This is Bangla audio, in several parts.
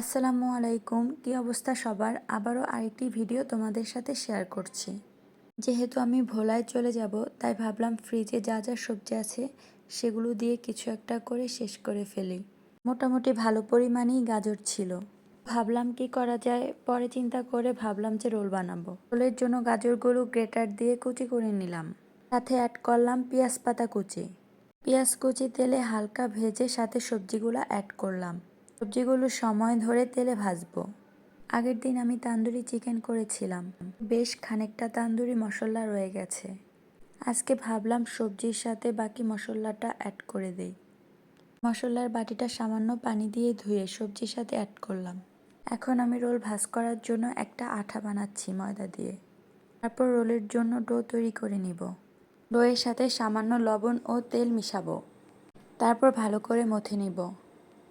আসসালামু আলাইকুম, কি অবস্থা সবার? আবারও আরেকটি ভিডিও তোমাদের সাথে শেয়ার করছি। যেহেতু আমি ভোলায় চলে যাব, তাই ভাবলাম ফ্রিজে যা যা সবজি আছে, সেগুলো দিয়ে কিছু একটা করে শেষ করে ফেলি। মোটামুটি ভালো পরিমাণেই গাজর ছিল। ভাবলাম কি করা যায়, পরে চিন্তা করে ভাবলাম যে রোল বানাবো। রোলের জন্য গাজরগুলো গ্রেটার দিয়ে কুচি করে নিলাম। সাথে অ্যাড করলাম পেঁয়াজ পাতা কুচি। পেঁয়াজ কুচি তেলে হালকা ভেজে সাথে সবজিগুলো অ্যাড করলাম। সবজিগুলো সময় ধরে তেলে ভাজবো। আগের দিন আমি তান্দুরি চিকেন করেছিলাম। বেশ খানিকটা তান্দুরি মশলা রয়ে গেছে। আজকে ভাবলাম সবজির সাথে বাকি মশলাটা অ্যাড করে দেই। মশলার বাটিটা সামান্য পানি দিয়ে ধুয়ে সবজির সাথে অ্যাড করলাম। এখন আমি রোল ভাজ করার জন্য একটা আঠা বানাচ্ছি ময়দা দিয়ে। তারপর রোলের জন্য ডো তৈরি করে নিব। ডোয়ের সাথে সামান্য লবণ ও তেল মিশাবো। তারপর ভালো করে মথে নিব।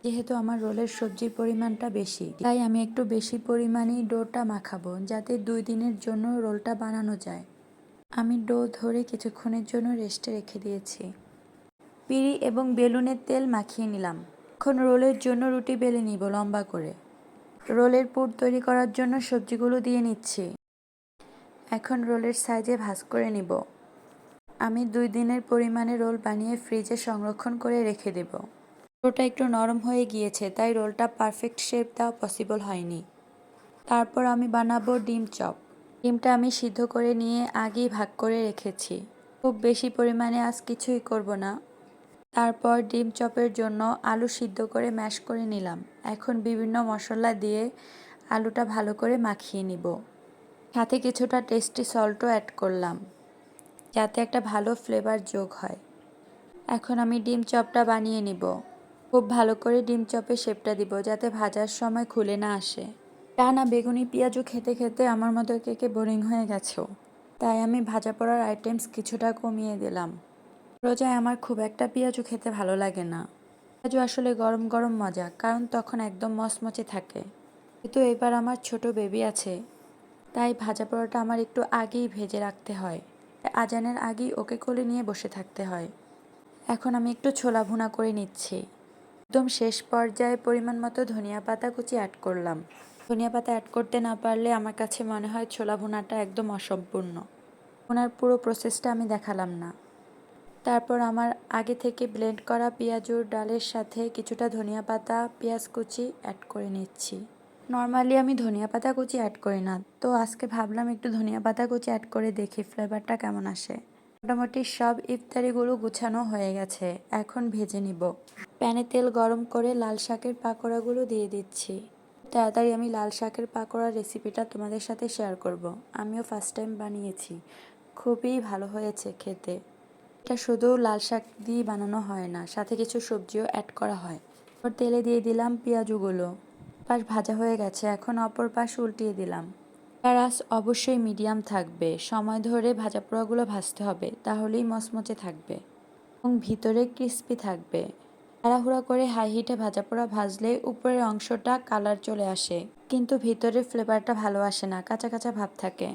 যেহেতু আমার রোলের সবজির পরিমাণটা বেশি, তাই আমি একটু বেশি পরিমাণেই ডোটা মাখাবো যাতে দুই দিনের জন্য রোলটা বানানো যায়। আমি ডো ধরে কিছুক্ষণের জন্য রেস্টে রেখে দিয়েছি। পিড়ি এবং বেলুনের তেল মাখিয়ে নিলাম। এখন রোলের জন্য রুটি বেলে নিব লম্বা করে। রোলের পুর তৈরি করার জন্য সবজিগুলো দিয়ে নিচ্ছি। এখন রোলের সাইজে ভাজ করে নিব। আমি দুই দিনের পরিমাণে রোল বানিয়ে ফ্রিজে সংরক্ষণ করে রেখে দেব। রোলটা একটু নরম হয়ে গিয়েছে, তাই রোলটা পারফেক্ট শেপ দেওয়া পসিবল হয়নি। তারপর আমি বানাবো ডিম চপ। ডিমটা আমি সিদ্ধ করে নিয়ে আগেই ভাগ করে রেখেছি। খুব বেশি পরিমাণে আজ কিছুই করব না। তারপর ডিম চপের জন্য আলু সিদ্ধ করে ম্যাশ করে নিলাম। এখন বিভিন্ন মশলা দিয়ে আলুটা ভালো করে মাখিয়ে নিব। সাথে কিছুটা টেস্টি সল্টও অ্যাড করলাম, যাতে একটা ভালো ফ্লেভার যোগ হয়। এখন আমি ডিম চপটা বানিয়ে নিব। খুব ভালো করে ডিম চপে শেপটা দিব যাতে ভাজার সময় খুলে না আসে। টানা বেগুনি পেঁয়াজও খেতে খেতে আমার মতো কেকে বোরিং হয়ে গেছেও তাই আমি ভাজা পড়ার আইটেমস কিছুটা কমিয়ে দিলাম। রোজায় আমার খুব একটা পেঁয়াজও খেতে ভালো লাগে না। পেঁয়াজও আসলে গরম গরম মজা, কারণ তখন একদম মচমচে থাকে। কিন্তু এবার আমার ছোট বেবি আছে, তাই ভাজা পরোটা আমার একটু আগেই ভেজে রাখতে হয়। আজানের আগেই ওকে কোলে নিয়ে বসে থাকতে হয়। এখন আমি একটু ছোলা ভুনা করে নিচ্ছি। একদম শেষ পর্যায়ে পরিমাণ মতো ধনিয়া পাতা কুচি অ্যাড করলাম। ধনিয়া পাতা অ্যাড করতে না পারলে আমার কাছে মনে হয় ছোলা ভুনাটা একদম অসম্পূর্ণ। ওনার পুরো প্রসেসটা আমি দেখালাম না। তারপর আমার আগে থেকে ব্লেন্ড করা পেঁয়াজুর ডালের সাথে কিছুটা ধনিয়া পাতা, পেঁয়াজ কুচি অ্যাড করে নিচ্ছি। নর্মালি আমি ধনিয়া পাতা কুচি অ্যাড করি না, তো আজকে ভাবলাম একটু ধনিয়া পাতা কুচি অ্যাড করে দেখি ফ্লেভারটা কেমন আসে। মোটামুটি সব ইফতারিগুলো গুছানো হয়ে গেছে, এখন ভেজে নিব। প্যানে তেল গরম করে লাল শাকের পাকোড়াগুলো দিয়ে দিচ্ছি। তাড়াতাড়ি আমি লাল শাকের পাকোড়ার রেসিপিটা তোমাদের সাথে শেয়ার করব। আমিও ফার্স্ট টাইম বানিয়েছি। খুবই ভালো হয়েছে খেতে। এটা শুধু লাল শাক দিয়ে বানানো হয় না, সাথে কিছু সবজিও অ্যাড করা হয়। ওর তেলে দিয়ে দিলাম পেঁয়াজুগুলো। পাশ ভাজা হয়ে গেছে, এখন অপর পাশ উল্টিয়ে দিলাম। রাস অবশ্যই মিডিয়াম থাকবে। সময় ধরে ভাজা পোড়াগুলো ভাজতে হবে, তাহলেই মচমচে থাকবে এবং ভিতরে ক্রিস্পি থাকবে। হাড়াহুড়া করে হাই হিটে ভাজা পোড়া ভাজলে উপরের অংশটা কালার চলে আসে, কিন্তু ভিতরে ফ্লেভারটা ভালো আসে না, কাঁচা কাঁচা ভাব থাকে।